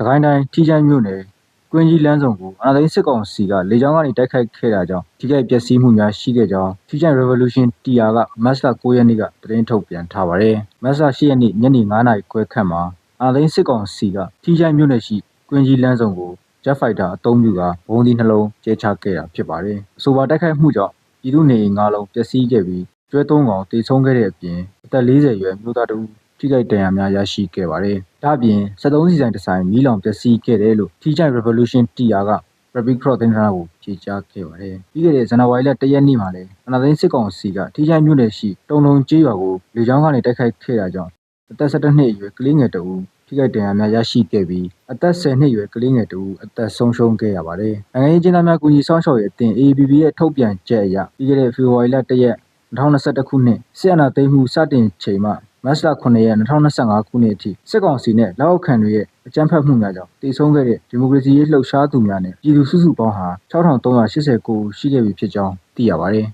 စကိုင်းတိုင်းထီးချိုင်းမြို့နယ်ကွင်းကြီးလမ်းဆောင်ကိုအာဏာသိမ်းစစ်ကောင်စီကလေကြောင်းကနေတိုက်ခိုက်ခဲ့တာကြောင့်ထိခိုက်ပျက်စီးမှုများရှိခဲ့ကြောင်းထီးချိုင်း Revolution TR ကမတ်လ9ရက်နေ့ကသတင်းထုတ်ပြန်ထားပါတယ်။မတ်လ10ရက်နေ့ညနေ9:00နာရီခွဲခန့်မှာအာဏာသိမ်းစစ်ကောင်စီကထီးချိုင်းမြို့နယ်ရှိကွင်းကြီးလမ်းဆောင်ကို Jet Fighter အသုံးပြုကဘုံဒီနှလုံးကျဲချခဲ့တာဖြစ်ပါတယ်။အဆိုပါတိုက်ခိုက်မှုကြောင့်ပြည်သူနေအိမ်၅လုံးပျက်စီးခဲ့ပြီးကျွဲသုံးကောင်တေဆုံးခဲ့တဲ့အပြင်အသက်40အရွယ်မျိုးသားတစ်ဦး ထိခိုက်ဒဏ်ရာများရရှိခဲ့ပါတယ်။ဒါ့အပြင်73စီဆိုင်တစ်ဆိုင်မီးလောင်ပျက်စီးခဲ့တယ်လို့ T-Giant Revolution TR က Rapid Cross တင်ထားကိုဖြေကြားခဲ့ပါတယ်။ပြီးခဲ့တဲ့ဇန်နဝါရီလ1ရက်နေ့မှာလည်းအနာသိန်းစစ်ကောင်စီက T-Giant မြို့နယ်ရှိတုံလုံးကျေးရွာကိုလေကြောင်းကနေတိုက်ခိုက်ခဲ့တာကြောင့်အသက်17နှစ်အရွယ်ကလေးငယ်တစ်ဦးထိခိုက်ဒဏ်ရာများရရှိခဲ့ပြီးအသက်10နှစ်အရွယ်ကလေးငယ်တစ်ဦးအသက်ဆုံးရှုံးခဲ့ရပါတယ်။နိုင်ငံရေးကျင်းသားများကူညီဆောင်ရှောက်ရေးအသင်း AAPP ရဲ့ထုတ်ပြန်ချက်အရပြီးခဲ့တဲ့ဖေဖော်ဝါရီလ1ရက်2021ခုနှစ်ဆီယနာသိမ်းမှုစတင်ချိန်မှ မတ်လ9ရက်2025ခုနှစ်အထိစစ်ကောင်စီနဲ့လက်အောက်ခံတွေရဲ့အကြမ်းဖက်မှုများကြောင့်တည်ဆုံခဲ့တဲ့ဒီမိုကရေစီရေးလှုပ်ရှားသူများနဲ့ပြည်သူစုစုပေါင်းဟာ6389ဦးရှိခဲ့ပြီဖြစ်ကြောင်းသိရပါတယ်